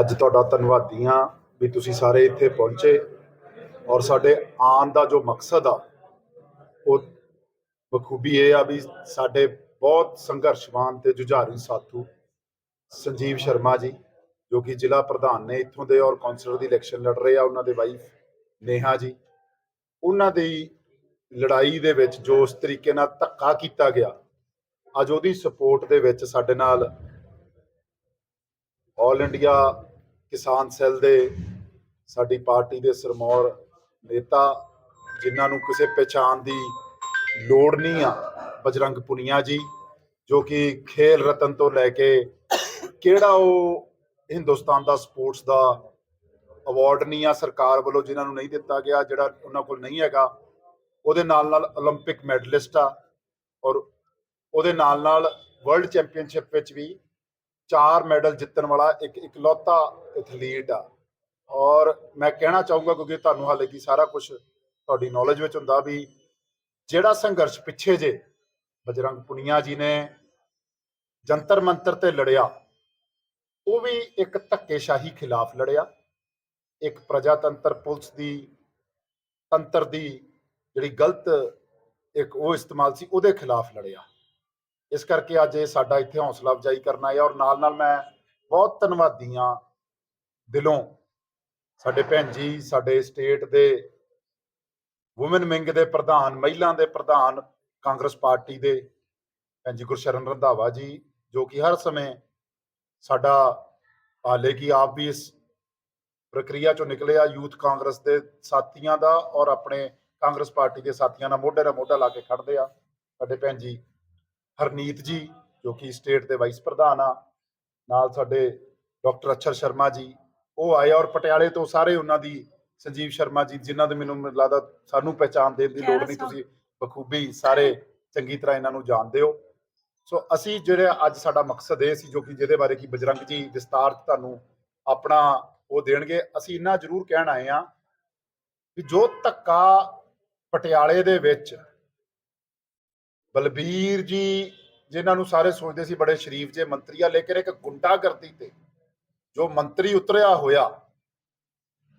ਅੱਜ ਤੁਹਾਡਾ ਧੰਨਵਾਦੀ ਹਾਂ ਵੀ ਤੁਸੀਂ ਸਾਰੇ ਇੱਥੇ ਪਹੁੰਚੇ ਔਰ ਸਾਡੇ ਆਉਣ ਦਾ ਜੋ ਮਕਸਦ ਆ, ਉਹ ਬਖੂਬੀ ਇਹ ਆ ਵੀ ਸਾਡੇ ਬਹੁਤ ਸੰਘਰਸ਼ਵਾਨ ਤੇ ਜੁਝਾਰੂ ਸਾਥੂ ਸੰਜੀਵ ਸ਼ਰਮਾ ਜੀ, ਜੋ ਕਿ ਜ਼ਿਲ੍ਹਾ ਪ੍ਰਧਾਨ ਨੇ ਇੱਥੋਂ ਦੇ ਔਰ ਕੌਂਸਲਰ ਦੀ ਇਲੈਕਸ਼ਨ ਲੜ ਰਹੇ ਆ, ਉਹਨਾਂ ਦੇ ਵਾਈਫ ਨੇਹਾ ਜੀ। ਉਹਨਾਂ ਦੀ ਲੜਾਈ ਦੇ ਵਿੱਚ ਜੋ ਉਸ ਤਰੀਕੇ ਨਾਲ ਧੱਕਾ ਕੀਤਾ ਗਿਆ, ਅੱਜ ਉਹਦੀ ਸਪੋਰਟ ਦੇ ਵਿੱਚ ਸਾਡੇ ਨਾਲ ਆਲ ਇੰਡੀਆ ਕਿਸਾਨ ਸੈੱਲ ਦੇ ਸਾਡੀ ਪਾਰਟੀ ਦੇ ਸਰਮੌਰ ਨੇਤਾ ਜਿਨ੍ਹਾਂ ਨੂੰ ਕਿਸੇ ਪਹਿਚਾਣ ਦੀ ਲੋੜ ਨਹੀਂ ਆ ਬਜਰੰਗ ਪੁਨੀਆ ਜੀ ਜੋ ਕਿ ਖੇਲ ਰਤਨ ਤੋਂ ਲੈ ਕੇ ਕਿਹੜਾ ਉਹ ਹਿੰਦੁਸਤਾਨ ਦਾ ਸਪੋਰਟਸ ਦਾ ਅਵਾਰਡ ਨਹੀਂ ਆ ਸਰਕਾਰ ਵੱਲੋਂ ਜਿਨ੍ਹਾਂ ਨੂੰ ਨਹੀਂ ਦਿੱਤਾ ਗਿਆ ਜਿਹੜਾ ਉਹਨਾਂ ਕੋਲ ਨਹੀਂ ਹੈਗਾ ਉਹਦੇ ਨਾਲ ਨਾਲ 올림픽 ਮੈਡਲਿਸਟ ਆ ਔਰ ਉਹਦੇ ਨਾਲ ਨਾਲ ਵਰਲਡ ਚੈਂਪੀਅਨਸ਼ਿਪ ਵਿੱਚ ਵੀ ਚਾਰ ਮੈਡਲ ਜਿੱਤਣ ਵਾਲਾ ਇੱਕ ਇਕਲੌਤਾ ਐਥਲੀਟ ਆ। ਔਰ ਮੈਂ ਕਹਿਣਾ ਚਾਹੂੰਗਾ, ਕਿਉਂਕਿ ਤੁਹਾਨੂੰ ਹਾਲੇ ਕੀ ਸਾਰਾ ਕੁਝ ਤੁਹਾਡੀ ਨੌਲੇਜ ਵਿੱਚ ਹੁੰਦਾ ਵੀ ਜਿਹੜਾ ਸੰਘਰਸ਼ ਪਿੱਛੇ ਜੇ ਬਜਰੰਗ ਪੁਨੀਆ ਜੀ ਨੇ ਜੰਤਰ ਮੰਤਰ ਤੇ ਲੜਿਆ, ਉਹ ਵੀ ਇੱਕ ਧੱਕੇਸ਼ਾਹੀ ਖਿਲਾਫ ਲੜਿਆ। ਇੱਕ ਪ੍ਰਜਾਤੰਤਰ ਪੁਲਿਸ ਦੀ, ਤੰਤਰ ਦੀ ਜਿਹੜੀ ਗਲਤ ਇੱਕ ਉਹ ਇਸਤੇਮਾਲ ਸੀ, ਉਹਦੇ ਖਿਲਾਫ ਲੜਿਆ। ਇਸ ਕਰਕੇ ਅੱਜ ਇਹ ਸਾਡਾ ਇੱਥੇ ਹੌਸਲਾ ਅਫਜਾਈ ਕਰਨਾ ਹੈ ਔਰ ਨਾਲ ਨਾਲ ਮੈਂ ਬਹੁਤ ਧੰਨਵਾਦੀ ਹਾਂ ਦਿਲੋਂ ਸਾਡੇ ਭੈਣ ਜੀ, ਸਾਡੇ ਸਟੇਟ ਦੇ ਔਮਨ ਵਿੰਗ ਦੇ ਪ੍ਰਧਾਨ, ਮਹਿਲਾ ਦੇ ਪ੍ਰਧਾਨ ਕਾਂਗਰਸ ਪਾਰਟੀ ਦੇ ਭੈਣ ਜੀ ਗੁਰਸ਼ਰਨ ਰੰਧਾਵਾ ਜੀ, ਜੋ ਕਿ ਹਰ ਸਮੇਂ ਸਾਡਾ ਹਾਲੇ ਕਿ ਆਪ ਵੀ ਇਸ ਪ੍ਰਕਿਰਿਆ ਚੋਂ ਨਿਕਲੇ ਆ ਯੂਥ ਕਾਂਗਰਸ ਦੇ ਸਾਥੀਆਂ ਦਾ ਔਰ ਆਪਣੇ ਕਾਂਗਰਸ ਪਾਰਟੀ ਦੇ ਸਾਥੀਆਂ ਨਾਲ ਮੋਢੇ ਨਾਲ ਮੋਢਾ ਲਾ ਕੇ ਖੜਦੇ ਆ। ਸਾਡੇ ਭੈਣ ਜੀ ਹਰਨੀਤ ਜੀ ਜੋ ਕਿ ਸਟੇਟ ਦੇ ਵਾਈਸ ਪ੍ਰਧਾਨ ਆ ਨਾਲ ਸਾਡੇ ਡਾਕਟਰ ਅਛਰ ਸ਼ਰਮਾ ਜੀ ਉਹ ਆਏ ਔਰ ਪਟਿਆਲੇ ਤੋਂ ਸਾਰੇ ਉਹਨਾਂ ਦੀ ਸੰਜੀਵ ਸ਼ਰਮਾ ਜੀ ਜਿਨ੍ਹਾਂ ਦੇ ਮੈਨੂੰ ਲੱਗਦਾ ਸਾਨੂੰ ਪਹਿਚਾਣ ਦੇਣ ਦੀ ਲੋੜ ਨਹੀਂ ਤੁਸੀਂ ਬਖੂਬੀ ਸਾਰੇ ਚੰਗੀ ਤਰ੍ਹਾਂ ਇਹਨਾਂ ਨੂੰ ਜਾਣਦੇ ਹੋ। ਸੋ ਅਸੀਂ ਜਿਹੜੇ ਅੱਜ ਸਾਡਾ ਮਕਸਦ ਇਹ ਸੀ ਜੋ ਕਿ ਜਿਹਦੇ ਬਾਰੇ ਕਿ ਬਜਰੰਗ ਜੀ ਵਿਸਤਾਰ ਤੁਹਾਨੂੰ ਆਪਣਾ ਉਹ ਦੇਣਗੇ ਅਸੀਂ ਇੰਨਾ ਜ਼ਰੂਰ ਕਹਿਣ ਆਏ ਆ ਕਿ ਜੋ ਧੱਕਾ ਪਟਿਆਲੇ ਦੇ ਵਿੱਚ ਬਲਬੀਰ ਜੀ, ਜਿਨ੍ਹਾਂ ਨੂੰ ਸਾਰੇ ਸੋਚਦੇ ਸੀ ਬੜੇ ਸ਼ਰੀਫ ਜੇ ਮੰਤਰੀ ਆ ਲੇਕਿਨ ਇੱਕ ਗੁੰਡਾਗਰਦੀ ਤੇ ਜੋ ਮੰਤਰੀ ਉਤਰਿਆ ਹੋਇਆ,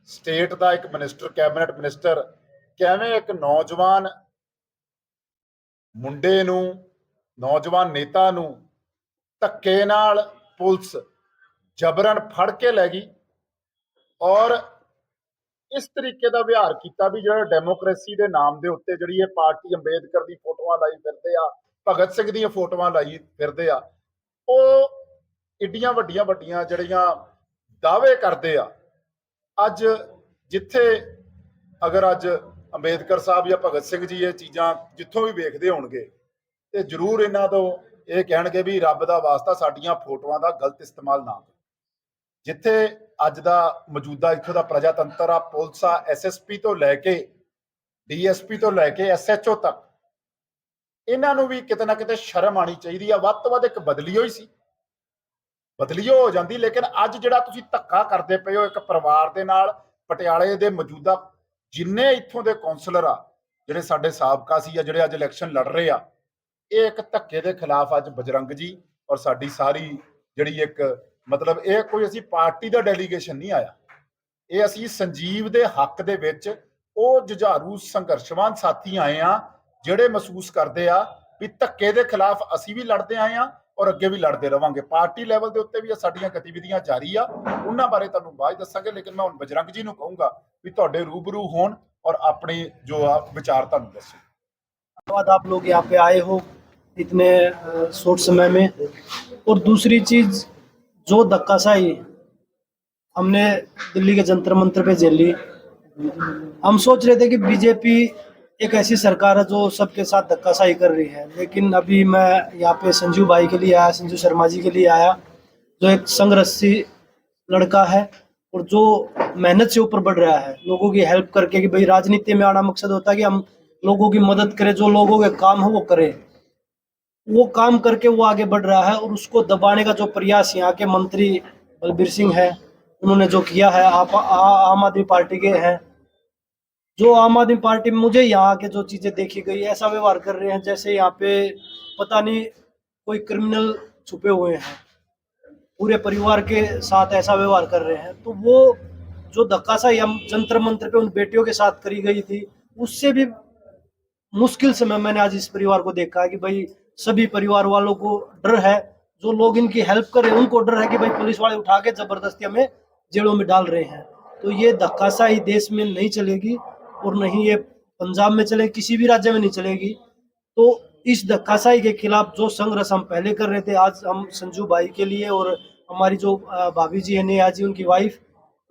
ਸਟੇਟ ਦਾ ਇੱਕ ਮਿਨਿਸਟਰ, ਕੈਬਨਿਟ ਮਿਨਿਸਟਰ, ਕਿਵੇਂ ਇੱਕ ਨੌਜਵਾਨ ਮੁੰਡੇ ਨੂੰ, ਨੌਜਵਾਨ ਨੇਤਾ ਨੂੰ ਧੱਕੇ ਨਾਲ ਪੁਲਿਸ ਜਬਰਨ ਫੜ ਕੇ ਲੈ ਗਈ ਔਰ ਇਸ ਤਰੀਕੇ ਦਾ ਵਿਹਾਰ ਕੀਤਾ ਵੀ ਜਿਹੜਾ ਡੈਮੋਕ੍ਰੇਸੀ ਦੇ ਨਾਮ ਦੇ ਉੱਤੇ ਜਿਹੜੀ ਇਹ ਪਾਰਟੀ ਅੰਬੇਦਕਰ ਦੀ ਫੋਟੋਆਂ ਲਾਈ ਫਿਰਦੇ ਆ, ਭਗਤ ਸਿੰਘ ਦੀਆਂ ਫੋਟੋਆਂ ਲਾਈ ਫਿਰਦੇ ਆ, ਉਹ ਇੱਡੀਆਂ ਵੱਡੀਆਂ ਵੱਡੀਆਂ ਜਿਹੜੀਆਂ ਦਾਅਵੇ ਕਰਦੇ ਆ। ਅੱਜ ਜਿੱਥੇ ਅਗਰ ਅੱਜ ਅੰਬੇਦਕਰ ਸਾਹਿਬ ਜਾਂ ਭਗਤ ਸਿੰਘ ਜੀ ਇਹ ਚੀਜ਼ਾਂ ਜਿੱਥੋਂ ਵੀ ਵੇਖਦੇ ਹੋਣਗੇ, ਤੇ ਜ਼ਰੂਰ ਇਹਨਾਂ ਤੋਂ ਇਹ ਕਹਿਣਗੇ ਵੀ ਰੱਬ ਦਾ ਵਾਸਤਾ ਸਾਡੀਆਂ ਫੋਟੋਆਂ ਦਾ ਗਲਤ ਇਸਤੇਮਾਲ ਨਾ ਕਰੋ। ਜਿੱਥੇ ਅੱਜ ਦਾ ਮੌਜੂਦਾ ਇੱਥੋਂ ਦਾ ਪ੍ਰਜਾਤੰਤਰ ਆ, ਪੁਲਿਸ ਆ ਐਸਐਸਪੀ ਤੋਂ ਲੈ ਕੇ ਡੀਐਸਪੀ ਤੋਂ ਲੈ ਕੇ ਐਸਐਚਓ ਤੱਕ। ਇਹਨਾਂ ਨੂੰ ਵੀ ਕਿਤੇ ਨਾ ਕਿਤੇ ਸ਼ਰਮ ਆਣੀ ਚਾਹੀਦੀ ਆ। ਵੱਧ ਤੋਂ ਵੱਧ ਇੱਕ ਬਦਲੀ ਹੋਈ ਸੀ। ਬਦਲੀਓ ਹੋ ਜਾਂਦੀ, ਲੇਕਿਨ ਅੱਜ ਜਿਹੜਾ ਤੁਸੀਂ ਧੱਕਾ ਕਰਦੇ ਪਏ ਹੋ ਇੱਕ ਪਰਿਵਾਰ ਦੇ ਨਾਲ, ਪਟਿਆਲੇ ਦੇ ਮੌਜੂਦਾ ਜਿੰਨੇ ਇੱਥੋਂ ਦੇ ਕਾਉਂਸਲਰ ਆ, ਜਿਹੜੇ ਸਾਡੇ ਸਾਬਕਾ ਸੀ ਆ ਜਿਹੜੇ ਅੱਜ ਇਲੈਕਸ਼ਨ ਲੜ ਰਹੇ ਆ, ਇਹ ਇੱਕ ਧੱਕੇ ਦੇ ਖਿਲਾਫ ਅੱਜ ਬਜਰੰਗ ਜੀ ਔਰ ਸਾਡੀ ਸਾਰੀ ਜਿਹੜੀ ਇੱਕ ਮਤਲਬ ਇਹ ਕੋਈ ਅਸੀਂ ਪਾਰਟੀ ਦਾ ਡੈਲੀਗੇਸ਼ਨ ਨਹੀਂ ਆਇਆ ਇਹ ਅਸੀਂ ਸੰਜੀਵ ਦੇ ਹੱਕ ਦੇ ਵਿੱਚ ਉਹ ਜੁਝਾਰੂ ਸੰਘਰਸ਼ਵਾਨ ਸਾਥੀ ਆਏ ਆ ਜਿਹੜੇ ਮਹਿਸੂਸ ਕਰਦੇ ਆ ਵੀ ਧੱਕੇ ਦੇ ਖਿਲਾਫ ਅਸੀਂ ਵੀ ਲੜਦੇ ਆਏ ਆ ਔਰ ਅੱਗੇ ਵੀ ਲੜਦੇ ਰਵਾਂਗੇ ਪਾਰਟੀ ਲੈਵਲ ਦੇ ਉੱਤੇ ਵੀ ਇਹ ਸਾਡੀਆਂ ਗਤੀਵਿਧੀਆਂ ਜਾਰੀ ਆ ਉਹਨਾਂ ਬਾਰੇ ਤੁਹਾਨੂੰ ਬਾਅਦ 'ਚ ਦੱਸਾਂਗੇ ਲੇਕਿਨ ਮੈਂ ਹੁਣ ਬਜਰੰਗ ਜੀ ਨੂੰ ਕਹੂੰਗਾ ਵੀ ਤੁਹਾਡੇ ਰੂਬਰੂ ਹੋਣ ਔਰ ਆਪਣੇ ਜੋ ਆ ਵਿਚਾਰ ਤੁਹਾਨੂੰ ਦੱਸੋ धन्यवाद आप लोग यहाँ पे आए हो इतने शॉर्ट समय में और दूसरी चीज जो धक्काशाही हमने दिल्ली के जंतर मंत्र पे झेली हम सोच रहे थे कि बीजेपी एक ऐसी सरकार है जो सबके साथ धक्काशाही कर रही है। लेकिन अभी मैं यहाँ पे संजू भाई के लिए आया, संजू शर्मा जी के लिए आया, जो एक संघरसी लड़का है और जो मेहनत से ऊपर बढ़ रहा है। लोगों की हेल्प करके कि भाई राजनीति में आना मकसद होता है कि हम लोगों की मदद करें, जो लोगों के काम हो वो करें। वो काम करके वो आगे बढ़ रहा है और उसको दबाने का जो प्रयास यहाँ के मंत्री बलबीर सिंह है, उन्होंने जो किया है, आप आम आदमी पार्टी के हैं, जो आम आदमी पार्टी में मुझे यहाँ के जो चीज़ें देखी गई, ऐसा व्यवहार कर रहे हैं जैसे यहाँ पे पता नहीं कोई क्रिमिनल छुपे हुए हैं, पूरे परिवार के साथ ऐसा व्यवहार कर रहे हैं तो वो जो धक्काशाही हम जंतर मंत्र पे उन बेटियों के साथ करी गई थी, उससे भी मुश्किल समय मैंने आज इस परिवार को देखा है कि भाई सभी परिवार वालों को डर है। जो लोग इनकी हेल्प कर रहे हैं, उनको डर है कि भाई पुलिस वाले उठा के ज़बरदस्ती हमें जेलों में डाल रहे हैं। तो ये धक्काशाही देश में नहीं चलेगी और नहीं ये पंजाब में चले किसी भी राज्य में नहीं चलेगी। तो इस धक्काशाही के खिलाफ जो संघर्ष हम पहले कर रहे थे, आज हम संजू भाई के लिए और हमारी जो भाभी जी है, नेहा जी, उनकी वाइफ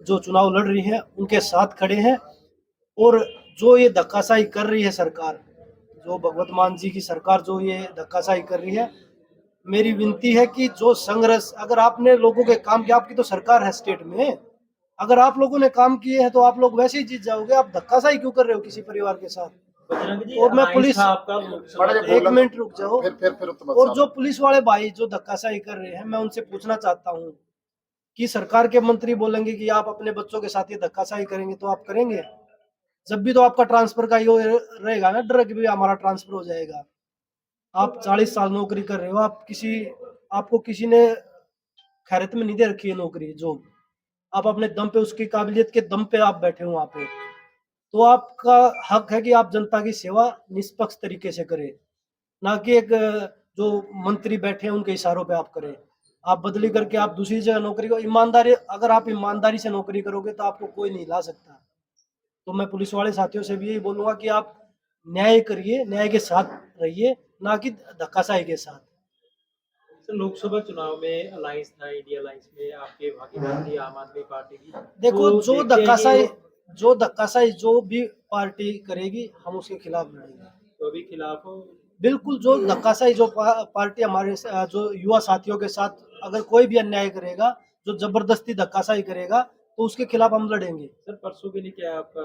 जो चुनाव लड़ रही है, उनके साथ खड़े हैं। और जो ये धक्काशाही कर रही है सरकार जो भगवत मान जी की सरकार जो ये धक्काशाही कर रही है मेरी विनती है कि जो संघर्ष अगर आपने लोगों के काम किया आपकी तो सरकार है स्टेट में अगर आप लोगों ने काम किए हैं तो आप लोग वैसे ही जीत जाओगे। आप धक्काशाही क्यों कर रहे हो किसी परिवार के साथ? और मैं पुलिस- बड़ा में। जब- एक मिनट रुक जाओ। फिर फिर फिर और जो पुलिस वाले भाई जो धक्काशाही कर रहे हैं मैं उनसे पूछना चाहता हूँ कि सरकार के मंत्री बोलेंगे कि आप अपने बच्चों के साथ ये धक्काशाही करेंगे तो आप करेंगे? जब भी तो आपका ट्रांसफ़र का ये रहेगा ना डर कि भी हमारा ट्रांसफ़र हो जाएगा। आप चालीस साल नौकरी कर रहे हो, आप किसी, आपको किसी ने खैरत में नहीं दे रखी है नौकरी जॉब आप अपने दम पे, उसकी काबिलियत के दम पे आप बैठे हो वहाँ पे। तो आपका हक है कि आप जनता की सेवा निष्पक्ष तरीके से करें। ना कि एक, जो मंत्री बैठे हैं, उनके इशारों पे आप करें। आप बदली करके आप दूसरी जगह नौकरी को ईमानदारी, अगर आप ईमानदारी से नौकरी करोगे तो आपको कोई नहीं ला सकता। तो मैं पुलिस वाले साथियों से भी यही बोलूँगा कि आप न्याय करिए न्याय के साथ रहिए ना कि धक्काशाही के साथ। लोकसभा चुनाव में अलायंस था इंडिया अलायंस में आपके भागीदार थी आम आदमी पार्टी की। देखो तो जो धक्काशाही जो धक्काशाही जो भी पार्टी करेगी हम उसके खिलाफ लड़ेंगे। तो अभी खिलाफ हो। बिल्कुल जो धक्काशाही जो पार्टी हमारे जो युवा साथियों के साथ अगर कोई भी अन्याय करेगा जो ज़बरदस्ती धक्काशाही करेगा तो उसके खिलाफ हम लड़ेंगे। सर परसों के लिए क्या आपका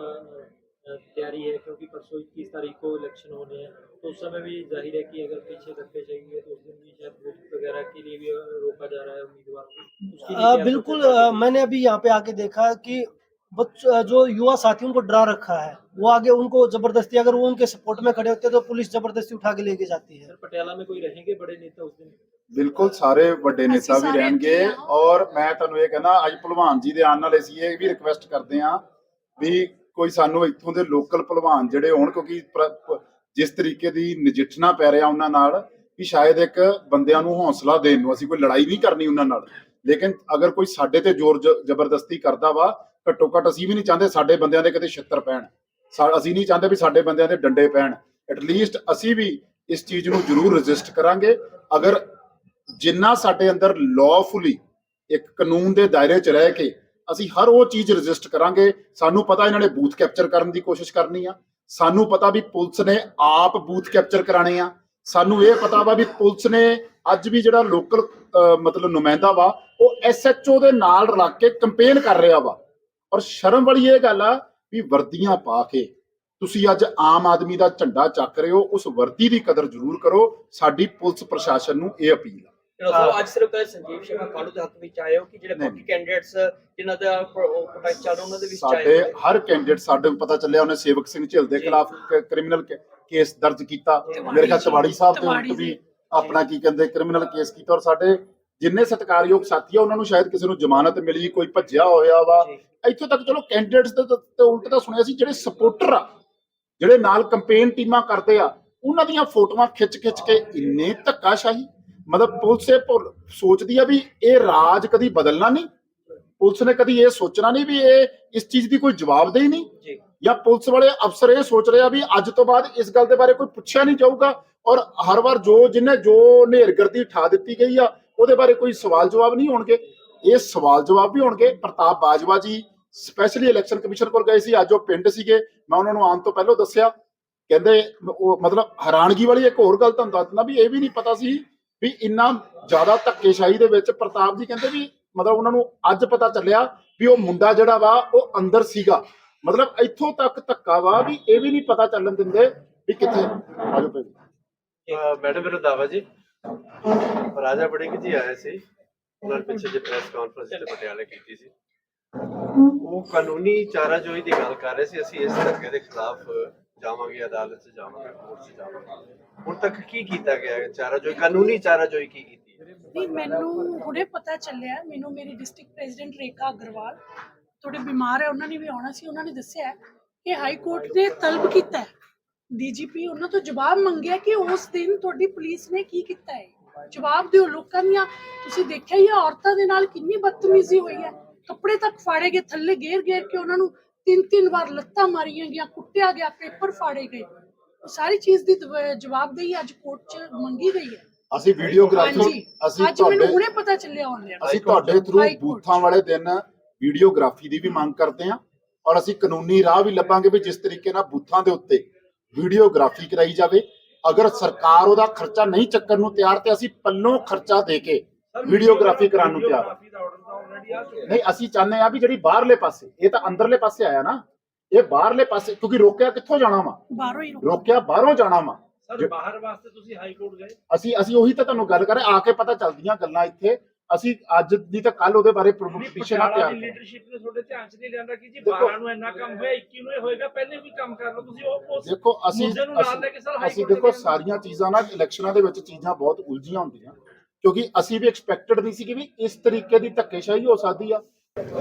तैयारी है? क्योंकि परसों इक्कीस तारीख को इलेक्शन होने हैं। तो उस समय भी ज़ाहिर है कि अगर पीछे धक्के चाहिए तो उस दिन भी शायद वोट वगैरह के लिए भी रोका जा रहा है उम्मीदवार को। आ, बिल्कुल आ, मैंने अभी यहाँ पे आके देखा कि बच्च जो युवा साथियों को डरा रखा है वो आगे उनको ज़बरदस्ती अगर वो उनके सपोर्ट में खड़े होते हैं तो पुलिस ज़बरदस्ती उठा के लेके जाती है। पटियाला में कोई रहेंगे बड़े नेता उस दिन? ਬਿਲਕੁਲ ਸਾਰੇ ਵੱਡੇ ਨੇਤਾ ਵੀ ਰਹਿਣਗੇ ਆ। ਔਰ ਮੈਂ ਤੁਹਾਨੂੰ ਇਹ ਕਹਿੰਦਾ ਅੱਜ ਭਲਵਾਨ ਜੀ ਦੇ ਆਉਣ ਨਾਲ ਅਸੀਂ ਇਹ ਵੀ ਰਿਕਵੈਸਟ ਕਰਦੇ ਹਾਂ ਵੀ ਕੋਈ ਸਾਨੂੰ ਇੱਥੋਂ ਦੇ ਲੋਕਲ ਭਲਵਾਨ ਜਿਹੜੇ ਹੋਣ ਕਿਉਂਕਿ ਜਿਸ ਤਰੀਕੇ ਦੀ ਨਜਿੱਠਣਾ ਪੈ ਰਿਹਾ ਉਹਨਾਂ ਨਾਲ ਕਿ ਸ਼ਾਇਦ ਇੱਕ ਬੰਦਿਆਂ ਨੂੰ ਹੌਸਲਾ ਦੇਣ ਨੂੰ ਅਸੀਂ ਕੋਈ ਲੜਾਈ ਨਹੀਂ ਕਰਨੀ ਉਹਨਾਂ ਨਾਲ। ਲੇਕਿਨ ਅਗਰ ਕੋਈ ਸਾਡੇ ਤੇ ਜ਼ੋਰ ਜ਼ਬਰਦਸਤੀ ਕਰਦਾ ਵਾ ਘੱਟੋ ਘੱਟ ਅਸੀਂ ਵੀ ਨਹੀਂ ਚਾਹੁੰਦੇ ਸਾਡੇ ਬੰਦਿਆਂ ਦੇ ਕਿਤੇ ਛਿੱਤਰ ਪੈਣ। ਅਸੀਂ ਨਹੀਂ ਚਾਹੁੰਦੇ ਵੀ ਸਾਡੇ ਬੰਦਿਆਂ ਦੇ ਡੰਡੇ ਪੈਣ। ਐਟਲੀਸਟ ਅਸੀਂ ਵੀ ਇਸ ਚੀਜ਼ ਨੂੰ ਜ਼ਰੂਰ ਰੈਜ਼ਿਸਟ ਕਰਾਂਗੇ। ਅਗਰ ਜਿੰਨਾ ਸਾਡੇ ਅੰਦਰ ਲਾਫੁਲੀ ਇੱਕ ਕਾਨੂੰਨ ਦੇ ਦਾਇਰੇ 'ਚ ਰਹਿ ਕੇ ਅਸੀਂ ਹਰ ਉਹ ਚੀਜ਼ ਰੈਜ਼ਿਸਟ ਕਰਾਂਗੇ, ਸਾਨੂੰ ਪਤਾ ਇਹਨਾਂ ਨੇ ਬੂਥ ਕੈਪਚਰ ਕਰਨ ਦੀ ਕੋਸ਼ਿਸ਼ ਕਰਨੀ ਆ, ਸਾਨੂੰ ਪਤਾ ਵੀ ਪੁਲਿਸ ਨੇ ਆਪ ਬੂਥ ਕੈਪਚਰ ਕਰਾਣੇ ਆ, ਸਾਨੂੰ ਇਹ ਪਤਾ ਵਾ ਵੀ ਪੁਲਿਸ ਨੇ ਅੱਜ ਵੀ ਜਿਹੜਾ ਲੋਕਲ ਮਤਲਬ ਨੁਮਾਇੰਦਾ ਵਾ, ਉਹ ਐਸਐਚਓ ਦੇ ਨਾਲ ਰਲ ਕੇ ਕੰਪੇਨ ਕਰ ਰਿਹਾ ਵਾ। ਔਰ ਸ਼ਰਮ ਵਾਲੀ ਇਹ ਗੱਲ ਆ ਵੀ ਵਰਦੀਆਂ ਪਾ ਕੇ ਤੁਸੀਂ ਅੱਜ ਆਮ ਆਦਮੀ ਦਾ ਝੰਡਾ ਚੱਕ ਰਹੇ ਹੋ, ਉਸ ਵਰਦੀ ਦੀ ਕਦਰ ਜ਼ਰੂਰ ਕਰੋ, ਸਾਡੀ ਪੁਲਿਸ ਪ੍ਰਸ਼ਾਸਨ ਨੂੰ ਇਹ ਅਪੀਲ ਆ। ਸਰ ਅੱਜ ਸਿਰਫ ਸੰਜੀਵ ਸ਼ਰਮਾ ਕਾਲੂ ਦੇ ਹੱਕ ਵਿੱਚ ਆਏ ਹੋ ਕਿ ਜਿਹੜੇ ਬਾਕੀ ਕੈਂਡੀਡੇਟਸ ਜਿਨ੍ਹਾਂ ਦਾ ਰਿਹਾ ਉਹਨਾਂ ਦੇ ਵਿੱਚ ਆਏ ਸਾਡੇ ਹਰ ਕੈਂਡੀਡੇਟ ਸਾਡੇ ਨੂੰ ਪਤਾ ਚੱਲਿਆ ਉਹਨੇ ਸੇਵਕ ਸਿੰਘ ਝਿਲ ਦੇ। ਖਿਲਾਫ ਕ੍ਰਿਮੀਨਲ ਕੇਸ ਦਰਜ ਕੀਤਾ ਮੇਰੇ ਖਿਆਲ ਤਿਵਾੜੀ ਸਾਹਿਬ ਦੇ ਉਲਟ ਵੀ। ਆਪਣਾ ਕੀ ਕਹਿੰਦੇ ਕ੍ਰਿਮੀਨਲ ਕੇਸ ਕੀਤਾ ਔਰ ਸਾਡੇ ਜਿੰਨੇ ਸਤਿਕਾਰਯੋਗ ਸਾਥੀ ਆ ਉਹਨਾਂ ਨੂੰ ਸ਼ਾਇਦ ਕਿਸੇ ਨੂੰ ਜ਼ਮਾਨਤ ਮਿਲੀ ਕੋਈ ਭੱਜਿਆ ਹੋਇਆ ਵਾ। ਇੱਥੋਂ ਤੱਕ ਚਲੋ ਕੈਂਡੀਡੇਟਸ ਦੇ ਤਾਂ- ਤੇ ਉਲਟ ਤਾਂ ਸੁਣਿਆ ਸੀ ਜਿਹੜੇ ਸਪੋਰਟਰ ਆ ਜਿਹੜੇ ਨਾਲ ਕੰਪੇਨ ਟੀਮਾਂ ਕਰਦੇ ਆ ਉਹਨਾਂ ਦੀਆਂ ਫੋਟੋਆਂ ਖਿੱਚ ਖਿੱਚ ਕੇ ਇੰਨੇ ਧੱਕਾਸ਼ਾਹੀ ਮਤਲਬ ਪੁਲਿਸ ਇਹ ਭੁੱਲ- ਸੋਚਦੀ ਆ ਵੀ ਇਹ ਰਾਜ ਕਦੀ ਬਦਲਣਾ ਨਹੀਂ। ਪੁਲਿਸ ਨੇ ਕਦੀ ਇਹ ਸੋਚਣਾ ਨਹੀਂ ਵੀ ਇਹ ਇਸ ਚੀਜ਼ ਦੀ ਕੋਈ ਜਵਾਬਦੇਹੀ ਨਹੀਂ। ਜੀ। ਜਾਂ ਪੁਲਿਸ ਵਾਲੇ ਅਫਸਰ ਇਹ ਸੋਚ ਰਹੇ ਆ ਵੀ ਅੱਜ ਤੋਂ ਬਾਅਦ ਇਸ ਗੱਲ ਦੇ ਬਾਰੇ ਕੋਈ ਪੁੱਛਿਆ ਨਹੀਂ ਜਾਊਗਾ ਔਰ ਹਰ ਵਾਰ ਜੋ ਜਿਹਨੇ ਜੋ ਨੇਰਗਰਦੀ ਠਾ ਦਿੱਤੀ ਗਈ ਆ ਉਹਦੇ ਬਾਰੇ ਕੋਈ ਸਵਾਲ ਜਵਾਬ ਨਹੀਂ ਹੋਣਗੇ। ਇਹ ਸਵਾਲ ਜਵਾਬ ਵੀ ਹੋਣਗੇ। ਪ੍ਰਤਾਪ ਬਾਜਵਾ ਜੀ ਸਪੈਸ਼ਲੀ ਇਲੈਕਸ਼ਨ ਕਮਿਸ਼ਨ ਕੋਲ ਗਏ ਸੀ ਅੱਜ ਉਹ ਪਿੰਡ ਸੀਗੇ। ਮੈਂ ਉਹਨਾਂ ਨੂੰ ਆਉਣ ਤੋਂ ਪਹਿਲਾਂ ਦੱਸਿਆ। ਕਹਿੰਦੇ ਉਹ ਮਤਲਬ ਹੈਰਾਨਗੀ ਵਾਲੀ ਇੱਕ ਹੋਰ ਗੱਲ ਤੁਹਾਨੂੰ ਦੱਸ ਦਿੰਦਾ ਵੀ ਇਹ ਵੀ ਨਹੀਂ ਪਤਾ ਸੀ ਵੀ ਇੰਨਾ ਜ਼ਿਆਦਾ ਧੱਕੇਸ਼ਾਹੀ ਦੇ ਵਿੱਚ ਪ੍ਰਤਾਪ ਜੀ ਕਹਿੰਦੇ ਵੀ ਮਤਲਬ ਉਹਨਾਂ ਨੂੰ ਅੱਜ ਪਤਾ ਚੱਲਿਆ ਵੀ ਉਹ ਮੁੰਡਾ ਜਿਹੜਾ ਵਾ, ਉਹ ਅੰਦਰ ਸੀਗਾ। ਮਤਲਬ ਇੱਥੋਂ ਤੱਕ ਧੱਕਾ ਵਾ ਵੀ ਇਹ ਵੀ ਨਹੀਂ ਪਤਾ ਚੱਲਣ ਦਿੰਦੇ ਵੀ ਕਿੱਥੇ ਆਜੋ ਭਾਈ। ਮੈਡਮ ਰੰਧਾਵਾ ਜੀ, ਰਾਜਾ ਬੜਿੰਗ ਜੀ ਆਏ ਸੀ, ਉਹਨਾਂ ਪਿੱਛੇ ਜੇ ਪ੍ਰੈਸ ਕਾਨਫਰੰਸ ਤੇ ਪਟਿਆਲੇ ਕੀਤੀ ਸੀ। ਉਹ ਕਾਨੂੰਨੀ ਚਾਰਾਜੋਈ ਦੀ ਗੱਲ ਕਰ ਰਹੇ ਸੀ, ਅਸੀਂ ਇਸ ਧੱਕੇ ਦੇ ਖਿਲਾਫ ਜਾਵਾਂਗੇ, ਅਦਾਲਤ 'ਚ ਜਾਵਾਂਗੇ ਕੋਰਟ 'ਚ ਜਾਵਾਂਗੇ। ਹੁਣ ਤੱਕ ਕੀ ਕੀਤਾ ਗਿਆ ਹੈ? ਚਾਰਾਜੋਈ, ਕਾਨੂੰਨੀ ਚਾਰਾਜੋਈ ਕੀ ਕੀਤੀ ਹੈ? ਨਹੀਂ ਮੈਨੂੰ ਹੁਣੇ ਪਤਾ ਚੱਲਿਆ, ਮੈਨੂੰ ਮੇਰੀ ਡਿਸਟ੍ਰਿਕਟ ਪ੍ਰੈਜ਼ੀਡੈਂਟ ਰੇਖਾ ਅਗਰਵਾਲ ਥੋੜੇ ਬਿਮਾਰ ਹੈ, ਉਹਨਾਂ ਨੇ ਵੀ ਆਉਣਾ ਸੀ, ਉਹਨਾਂ ਨੇ ਦੱਸਿਆ ਕਿ ਹਾਈ ਕੋਰਟ ਨੇ ਤਲਬ ਕੀਤਾ ਹੈ। ਡੀਜੀਪੀ ਉਹਨਾਂ ਤੋਂ ਜਵਾਬ ਮੰਗਿਆ ਕਿ ਉਸ ਦਿਨ ਤੁਹਾਡੀ ਪੁਲਿਸ ਨੇ ਕੀ ਕੀਤਾ ਹੈ? ਜਵਾਬ ਦਿਓ ਲੋਕਾਂ ਦੀਆਂ, ਤੁਸੀਂ ਦੇਖਿਆ ਹੀ ਔਰਤਾਂ ਦੇ ਨਾਲ ਕਿੰਨੀ ਬਦਤਮੀਜ਼ੀ ਹੋਈ ਹੈ। ਕੱਪੜੇ ਤੱਕ ਫਾੜੇ ਗਏ, ਥੱਲੇ ਗੇਰ ਗੇਰ ਕੇ ਉਹਨਾਂ ਨੂੰ ਤਿੰਨ ਤਿੰਨ ਵਾਰ ਲੱਤਾਂ ਮਾਰੀਆਂ ਗਈਆਂ ਕੁੱਟਿਆ ਗਿਆ ਪੇਪਰ ਫਾੜੇ ਗਏ। ਉਹ ਸਾਰੀ ਚੀਜ਼ ਦੀ ਦਵ- ਜਵਾਬਦੇਹੀ ਅੱਜ ਕੋਰਟ 'ਚ ਮੰਗੀ ਗਈ ਹੈ। ਅਸੀਂ ਵੀਡੀਓਗ੍ਰਾਫੀ ਹਾਂਜੀ। ਅਸੀਂ ਅੱਜ ਮੈਨੂੰ ਤੁਹਾਡੇ ਹੁਣੇ ਪਤਾ ਚੱਲਿਆ ਉਹਨੇ ਅਸੀਂ ਤੁਹਾਡੇ ਥਰੂ ਹਾਈ ਕੋਰਟ। ਬੂਥਾਂ ਵਾਲੇ ਦਿਨ ਵੀਡੀਓਗ੍ਰਾਫੀ ਦੀ ਵੀ ਮੰਗ ਕਰਦੇ ਹਾਂ ਔਰ ਅਸੀਂ ਕਾਨੂੰਨੀ ਰਾਹ ਵੀ ਲੱਭਾਂਗੇ ਵੀ ਜਿਸ ਤਰੀਕੇ ਨਾਲ ਬੂਥਾਂ ਦੇ ਉੱਤੇ ਵੀਡੀਓਗ੍ਰਾਫੀ ਕਰਾਈ ਜਾਵੇ। ਅਗਰ ਸਰਕਾਰ ਉਹਦਾ ਖਰਚਾ ਨਹੀਂ ਚੱਕਣ ਨੂੰ ਤਿਆਰ ਤੇ ਅਸੀਂ ਪੱਲੋਂ ਖਰਚਾ ਦੇ ਕੇ ਵੀਡੀਓਗ੍ਰਾਫੀ ਕਰਾਉਣ ਨੂੰ ਤਿਆਰ ਹਾਂ। ਨਹੀਂ ਅਸੀਂ ਚਾਹੁੰਦੇ ਆ ਵੀ ਜਿਹੜੀ ਬਾਹਰਲੇ ਪਾਸੇ ਇਹ ਤਾਂ ਅੰਦਰਲੇ ਪਾਸੇ ਆਇਆ ਨਾ ਇਹ ਬਾਹਰਲੇ ਪਾਸੇ ਕਿਉਂਕਿ ਰੋਕਿਆ ਕਿੱਥੋਂ ਜਾਣਾ ਵਾ? ਬਾਹਰੋਂ ਹੀ ਰੁਕ- ਰੋਕਿਆ ਬਾਹਰੋਂ ਜਾਣਾ ਵਾ। ਸਰ ਬਾਹਰ ਵਾਸਤੇ ਤੁਸੀਂ ਹਾਈ ਕੋਰਟ ਗਏ? ਅਸੀਂ ਅਸੀਂ ਉਹੀ ਤਾਂ ਤੁਹਾਨੂੰ ਗੱਲ ਕਰ ਰਹੇ ਆ ਕੇ ਪਤਾ ਚੱਲਦੀਆਂ ਗੱਲਾਂ ਇੱਥੇ। ਅਸੀਂ ਅੱਜ ਦੀ ਤਾਂ ਕੱਲ ਉਹਦੇ ਬਾਰੇ ਪਟੀਸ਼ਨ ਆ ਤਿਆਰ। ਲੀਡਰਸ਼ਿਪ ਨੇ ਤੁਹਾਡੇ ਧਿਆਨ 'ਚ ਨਹੀਂ ਲਿਆਂਦਾ ਕਿ ਜੀ ਦੇਖੋ- 12 ਨੂੰ ਇੰਨਾ ਕੰਮ ਹੋਇਆ 21 ਨੂੰ ਇਹ ਹੋਏਗਾ ਪਹਿਲੇ ਵੀ ਕੰਮ ਕਰ ਲਓ। ਤੁਸੀਂ ਉਹ ਦੇਖੋ ਅਸੀਂ ਮੁੱਦੇ ਨੂੰ ਨਾਲ ਲੈ ਕੇ ਸਰ ਹਾਈ ਅਸੀਂ ਦੇਖੋ ਸਾਰੀਆਂ ਚੀਜ਼ਾਂ ਨਾ ਇਲੈਕਸ਼ਨਾਂ ਦੇ ਵਿੱਚ ਚੀਜ਼ਾਂ ਬਹੁਤ ਉਲਝੀਆਂ ਹੁੰਦੀਆਂ। ਕਿਉਂਕਿ ਅਸੀਂ ਵੀ ਐਕਸਪੈਕਟਡ ਨਹੀਂ ਸੀ ਕਿ ਵੀ ਇਸ ਤਰੀਕੇ ਦੀ ਧੱਕੇਸ਼ਾਹੀ ਹੋ ਸਕਦੀ ਆ।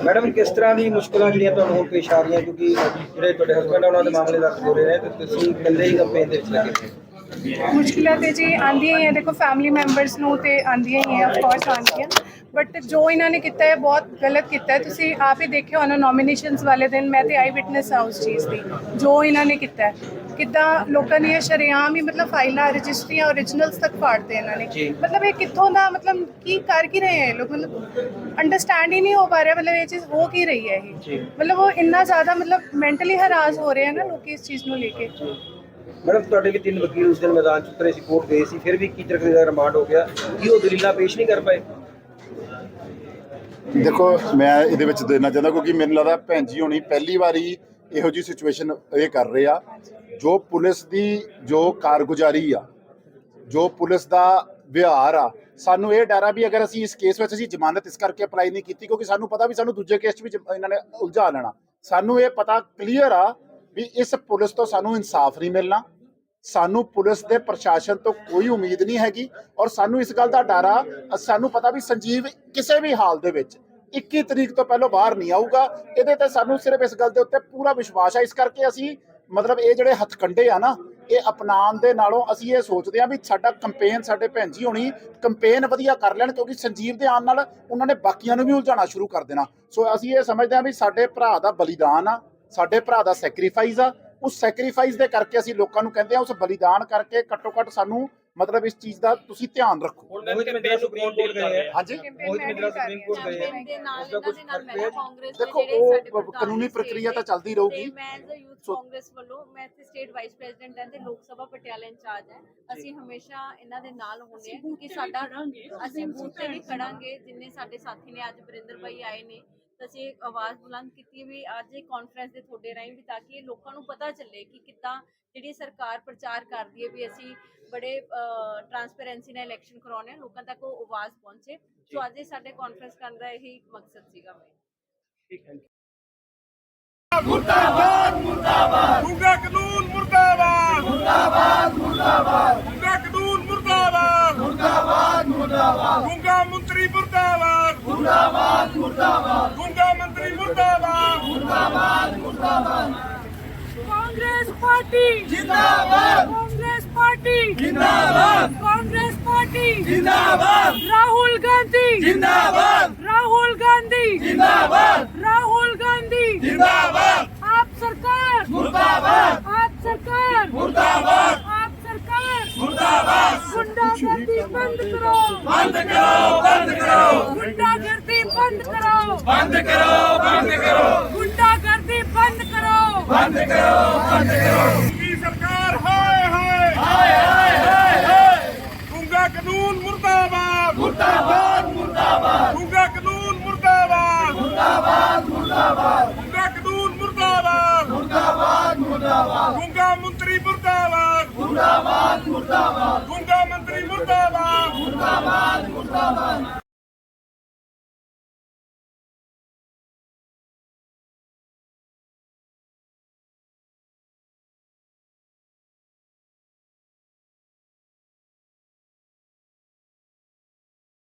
ਮੈਡਮ ਕਿਸ ਤਰ੍ਹਾਂ ਦੀ ਮੁਸ਼ਕਲਾਂ ਜਿਹੜੀਆਂ ਤੁਹਾਨੂੰ ਹੁਣ ਪੇਸ਼ ਆ ਰਹੀਆਂ? ਕਿਉਂਕਿ ਜਿਹੜੇ ਤੁਹਾਡੇ ਹਸਬੰਡ ਆ ਉਹਨਾਂ ਦੇ ਮਾਮਲੇ ਦਰਜ ਹੋ ਰਹੇ ਨੇ ਤੇ ਤੁਸੀਂ ਇਕੱਲੇ ਹੀ ਕੰਪੇਨ ਦੇ ਵਿੱਚ ਲੱਗੇ ਮੁਸ਼ਕਿਲਾਂ ਤੇ ਜੀ ਆਂਦੀਆਂ ਹੀ ਹੈ ਦੇਖੋ ਫੈਮਿਲੀ ਮੈਂਬਰਸ ਨੂੰ ਤੇ ਆਂਦੀਆਂ ਹੀ ਹੈ ਆਫ ਕੋਰਸ ਆਂਦੀਆਂ ਬਟ ਜੋ ਇਹਨਾਂ ਨੇ ਕੀਤਾ ਹੈ ਬਹੁਤ ਗਲਤ ਕੀਤਾ ਹੈ। ਤੁਸੀਂ ਆਪ ਹੀ ਦੇਖਿਓ ਉਹਨਾਂ ਨੋਮੀਨੇਸ਼ਨਸ ਵਾਲੇ ਦਿਨ ਮੈਂ ਤੇ ਆਈ ਵਿਟਨੈਸ ਆ ਉਸ ਚੀਜ਼ ਦੀ ਜੋ ਇਹਨਾਂ ਨੇ ਕੀਤਾ ਹੈ। ਕਿੱਦਾਂ ਲੋਕਾਂ ਦੀਆਂ ਸ਼ਰੇਆਮ ਹੀ ਮਤਲਬ ਫਾਈਲਾਂ ਰਜਿਸਟਰੀਆਂ ਓਰੀਜਨਲਸ ਤੱਕ ਫਾੜਦੇ ਇਹਨਾਂ ਨੇ। ਮਤਲਬ ਇਹ ਕਿੱਥੋਂ ਦਾ ਮਤਲਬ ਕੀ ਕਰ ਕੀ ਰਹੇ ਹੈ ਇਹ ਲੋਕ? ਮਤਲਬ ਅੰਡਰਸਟੈਂਡ ਹੀ ਨਹੀਂ ਹੋ ਪਾ ਰਿਹਾ ਮਤਲਬ ਇਹ ਚੀਜ਼ ਹੋ ਕੀ ਰਹੀ ਹੈ। ਇਹ? ਮਤਲਬ ਉਹ ਇੰਨਾ ਜ਼ਿਆਦਾ ਮਤਲਬ ਮੈਂਟਲੀ ਹਰਾਸ ਹੋ ਰਹੇ ਹਨ ਨਾ ਲੋਕੀ ਇਸ ਚੀਜ਼ ਨੂੰ ਲੈ ਕੇ। ਮੈਡਮ ਤੁਹਾਡੇ ਵੀ ਤਿੰਨ ਵਕੀਲ ਉਸ ਦਿਨ ਮੈਦਾਨ ਚ ਉਤਰੇ ਸੀ ਕੋਰਟ ਗਏ ਸੀ ਫਿਰ ਵੀ ਕੀ ਤਰ੍ਹਾਂ ਦਾ ਰਿਮਾਂਡ ਹੋ ਗਿਆ? ਕੀ ਉਹ ਦਲੀਲਾਂ ਪੇਸ਼ ਨਹੀਂ ਕਰ ਪਾਏ? ਦੇਖੋ ਮੈਂ ਇਹਦੇ ਵਿੱਚ ਦੇਣਾ ਚਾਹੁੰਦਾ ਕਿਉਂਕਿ ਮੈਨੂੰ ਲੱਗਦਾ ਭੈਣ ਜੀ ਹੋਣੀ ਪਹਿਲੀ ਵਾਰੀ ਇਹੋ ਜੀ ਸਿਚੁਏਸ਼ਨ ਇਹ ਕਰ ਰਹੇ ਆ। ਜੋ ਪੁਲਿਸ ਦੀ ਜੋ ਕਾਰਗੁਜ਼ਾਰੀ ਆ, ਜੋ ਪੁਲਿਸ ਦਾ ਵਿਹਾਰ ਆ, ਸਾਨੂੰ ਇਹ ਡਰ ਆ ਵੀ ਅਗਰ ਅਸੀਂ ਇਸ ਕੇਸ ਵਿੱਚ ਅਸੀਂ ਜ਼ਮਾਨਤ ਇਸ ਕਰਕੇ ਅਪਲਾਈ ਨਹੀਂ ਕੀਤੀ ਕਿਉਂਕਿ ਸਾਨੂੰ ਪਤਾ ਵੀ ਸਾਨੂੰ ਦੂਜੇ ਕੇਸ 'ਚ ਵੀ ਜ- ਇਹਨਾਂ ਨੇ ਉਲਝਾ ਲੈਣਾ। ਸਾਨੂੰ ਇਹ ਪਤਾ ਕਲੀਅਰ ਆ ਵੀ ਇਸ ਪੁਲਿਸ ਤੋਂ ਸਾਨੂੰ ਇਨਸਾਫ ਨਹੀਂ ਮਿਲਣਾ। ਸਾਨੂੰ ਪੁਲਿਸ ਦੇ ਪ੍ਰਸ਼ਾਸਨ ਤੋਂ ਕੋਈ ਉਮੀਦ ਨਹੀਂ ਹੈਗੀ ਔਰ ਸਾਨੂੰ ਇਸ ਗੱਲ ਦਾ ਡਰ ਆ, ਅ- ਸਾਨੂੰ ਪਤਾ ਵੀ ਸੰਜੀਵ ਕਿਸੇ ਵੀ ਹਾਲ ਦੇ ਵਿੱਚ 21 ਤਰੀਕ ਤੋਂ ਪਹਿਲਾਂ ਬਾਹਰ ਨਹੀਂ ਆਊਗਾ। ਇਹਦੇ ਤੇ ਸਾਨੂੰ ਸਿਰਫ ਇਸ ਗੱਲ ਦੇ ਉੱਤੇ ਪੂਰਾ ਵਿਸ਼ਵਾਸ ਆ। ਇਸ ਕਰਕੇ ਅਸੀਂ ਮਤਲਬ ਇਹ ਜਿਹੜੇ ਹੱਥਕੰਡੇ ਆ ਨਾ, ਇਹ ਅਪਣਾਉਣ ਦੇ ਨਾਲੋਂ ਅਸੀਂ ਇਹ ਸੋਚਦੇ ਆ ਵੀ ਸਾਡਾ ਕੰਪੇਨ ਸਾਡੇ ਭੈਣ ਜੀ ਹੋਣੀ ਕੰਪੇਨ ਵਧੀਆ ਕਰ ਲੈਣ ਕਿਉਂਕਿ ਸੰਜੀਵ ਦੇ ਆਉਣ ਨਾਲ ਉਹਨਾਂ ਨੇ ਬਾਕੀਆਂ ਨੂੰ ਵੀ ਉਲਝਾਉਣਾ ਸ਼ੁਰੂ ਕਰ ਦੇਣਾ। ਸੋ ਅਸੀਂ ਇਹ ਸਮਝਦੇ ਆ ਵੀ ਸਾਡੇ ਭਰਾ ਦਾ ਬਲੀਦਾਨ ਆ, ਸਾਡੇ ਭਰਾ ਦਾ ਸੈਕਰੀਫਾਈਸ ਆ। ਉਸ ਸੈਕਰੀਫਾਈਸ ਦੇ ਕਰਕੇ ਅਸੀਂ ਲੋਕਾਂ ਨੂੰ ਕਹਿੰਦੇ ਆ ਉਸ ਬਲੀਦਾਨ ਕਰਕੇ ਘੱਟੋ ਘੱਟ ਸਾਨੂੰ ਮਤਲਬ ਇਸ ਚੀਜ਼ ਦਾ ਤੁਸੀਂ ਧਿਆਨ ਰੱਖੋ। ਹੁਣ ਮੋਹਿਤ ਮਿੱਤਰਾ ਸੁਪਰੀਮ ਕੋਰਟ ਗਏ ਹਾਂਜੀ। ਮੋਹਿਤ ਮੈਂ ਕਰ ਸੁਪਰੀਮ ਰਹੀ ਕੋਰਟ ਹਾਂ। ਗਏ ਦੇ ਇਹਨਾਂ ਕੁਝ ਦੇ ਨਾਲ ਮੈਂ ਫ਼ਰਕ ਕਾਂਗਰਸ ਦੇਖੋ, ਦੇ ਜਿਹੜੇ ਉਹ ਸਾਡੇ ਪ੍ਰਧਾਨ ਕਾਨੂੰਨੀ ਪ੍ਰਕਿਰਿਆ ਤਾਂ ਚੱਲਦੀ ਰਹੂਗੀ। ਤੇ ਮੈਂ ਐਜ਼ ਅ ਯੂਥ ਸੋ- ਕਾਂਗਰਸ ਵੱਲੋਂ ਮੈਂ ਇੱਥੇ ਸਟੇਟ ਵਾਈਸ ਪ੍ਰੈਜ਼ੀਡੈਂਟ ਹਾਂ ਤੇ ਲੋਕ ਸਭਾ ਪਟਿਆਲਾ ਇੰਚਾਰਜ ਹਾਂ। ਅਸੀਂ ਹਮੇਸ਼ਾ ਇਹਨਾਂ ਦੇ ਨਾਲ ਹੁੰਦੇ ਹਾਂ ਕਿਉਂਕਿ ਸਾਡਾ ਅਸੀਂ ਬੂਥ ਤੇ ਵੀ ਖੜਾਂਗੇ ਜਿੰਨੇ ਸਾਡੇ ਸਾਥੀ ਨੇ ਅੱਜ ਬਰਿੰਦਰ ਭਾਈ ਆਏ ਨੇ ਤਾਂ ਅਸੀਂ ਇੱਕ ਆਵਾਜ਼ ਬੁਲੰਦ ਕੀਤੀ ਹੈ ਵੀ ਅੱਜ ਇਹ ਕਾਨਫਰੰਸ ਦੇ ਤੁਹਾਡੇ ਰਾਹੀਂ ਵੀ ਤਾਂ ਕਿ ਲੋਕਾਂ ਨੂੰ ਪਤਾ ਚੱਲੇ ਕਿ ਕਿੱਦਾਂ ਜਿਹੜੀ ਸਰਕਾਰ ਪ੍ਰਚਾਰ ਕਰਦੀ ਹੈ ਵੀ ਅਸੀਂ ਬੜੇ ਟਰਾਂਸਪੇਰੈਂਸੀ ਨਾਲ ਇਲੈਕਸ਼ਨ ਕਰਾਉਣੇ ਆ ਲੋਕਾਂ ਤੱਕ ਉਹ ਆਵਾਜ਼ ਪਹੁੰਚੇ ਸੋ ਅੱਜ ਇਹ ਸਾਡੇ ਕਾਨਫਰੰਸ ਕਰਨ ਦਾ ਇਹੀ ਮਕਸਦ ਸੀਗਾ ਮੇਰਾ ਠੀਕ ਹੈ ਮੁਰਦਾਬਾਦ ਮੁਰਦਾਬਾਦ ਗੁੰਡਾ ਕਾਨੂੰਨ ਮੁਰਦਾਬਾਦ ਮੁਰਦਾਬਾਦ ਮੁਰਦਾਬਾਦ ਗੁੰਡਾ ਕਾਨੂੰਨ ਮੁਰਦਾਬਾਦ ਮੁਰਦਾਬਾਦ ਮੁਰਦਾਬਾਦ ਗੁੰਡਾ ਮੰਤਰੀ ਮੁਰਦਾਬਾਦ ਮੁਰਦਾਬਾਦ ਮੁਰਦਾਬਾਦ ਗੁੰਡਾ ਮੰਤਰੀ ਮੁਰਦਾਬਾਦ ਮੁਰਦਾਬਾਦ ਮੁਰਦਾਬਾਦ ਕਾਂਗਰਸ ਪਾਰਟੀ ਜਿੰਦਾਬਾਦ पार्टी। जिंदाबाद। कांग्रेस पार्टी। जिंदाबाद। राहुल गांधी। जिंदाबाद। राहुल गांधी। जिंदाबाद। राहुल गांधी। जिंदाबाद। आप सरकार। मुर्दाबाद। आप सरकार। मुर्दाबाद। आप सरकार। मुर्दाबाद। गुंडागर्दी बंद करो। बंद करो बंद करो। गुंडागर्दी बंद करो। बंद करो बंद करो। गुंडागर्दी बंद करो। बंद करो बंद करो। ਗੁੰਗਾ ਕਾਨੂੰਨ ਮੁਰਦਾਬਾਦ। ਮੁਰਦਾਬਾਦ ਮੁਰਦਾਬਾਦ। ਗੁੰਗਾ ਕਾਨੂੰਨ ਮੁਰਦਾਬਾਦ। ਮੁਰਦਾਬਾਦ ਮੁਰਦਾਬਾਦ। ਗੁੰਗਾ ਕਾਨੂੰਨ ਮੁਰਦਾਬਾਦ। ਮੁਰਦਾਬਾਦ ਮੁਰਦਾਬਾਦ। ਗੁੰਗਾ ਮੰਤਰੀ ਮੁਰਦਾਬਾਦ। ਮੁਰਦਾਬਾਦ ਮੁਰਦਾਬਾਦ। ਗੁੰਗਾ ਮੰਤਰੀ ਮੁਰਦਾਬਾਦ। ਮੁਰਦਾਬਾਦ ਮੁਰਦਾਬਾਦ।